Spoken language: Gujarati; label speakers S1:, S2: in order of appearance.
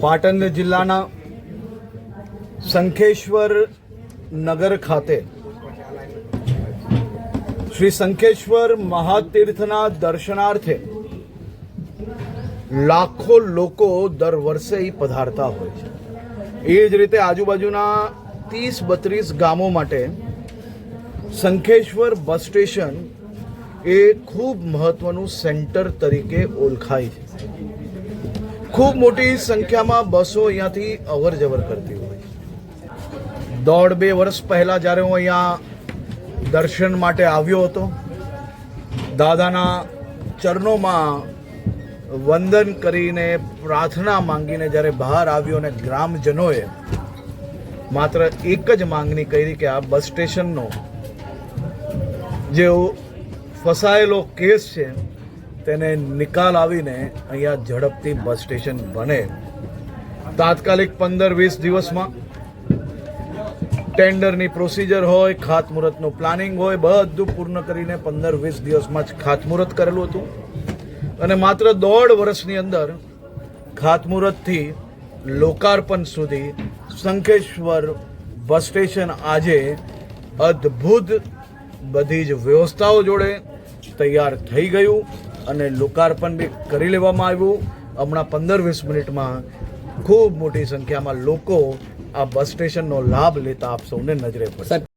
S1: પાટણ જિલ્લાના શંખેશ્વર નગર ખાતે શ્રી શંખેશ્વર મહાતીર્થના દર્શનાર્થે લાખો લોકો દર વર્ષે પધારતા હોય છે. એ જ રીતે આજુબાજુના ત્રીસ બત્રીસ ગામો માટે શંખેશ્વર બસ સ્ટેશન એ ખૂબ મહત્વનું સેન્ટર તરીકે ઓળખાય છે. ખૂબ મોટી સંખ્યામાં બસો અહીંયાથી અવર જવર કરતી હોય. દોઢ બે વર્ષ પહેલાં જ્યારે હું અહીંયા દર્શન માટે આવ્યો હતો, દાદાના ચરણોમાં વંદન કરીને પ્રાર્થના માંગીને જ્યારે બહાર આવ્યો અને ગ્રામજનોએ માત્ર એક જ માંગણી કરી કે આ બસ સ્ટેશનનો જે ફસાયેલો કેસ છે તેને નિકાલ આવીને અહીંયા ઝડપથી બસ સ્ટેશન બને. તાત્કાલિક પંદર વીસ દિવસમાં ટેન્ડરની પ્રોસિજર હોય, ખાતમુહૂર્તનું પ્લાનિંગ હોય, બધું પૂર્ણ કરીને પંદર વીસ દિવસમાં જ ખાતમુહૂર્ત કરેલું હતું. અને માત્ર દોઢ વર્ષની અંદર ખાતમુહૂર્તથી લોકાર્પણ સુધી શંખેશ્વર બસ સ્ટેશન આજે અદ્ભુત બધી જ વ્યવસ્થાઓ જોડે તૈયાર થઈ ગયું. અને લોકાર્પણ બી કરી લેવામાં આવ્યું. હમણાં પંદર વીસ મિનિટમાં ખૂબ મોટી સંખ્યામાં લોકો આ બસ સ્ટેશનનો લાભ લેતા આપ સૌને નજરે પડશે.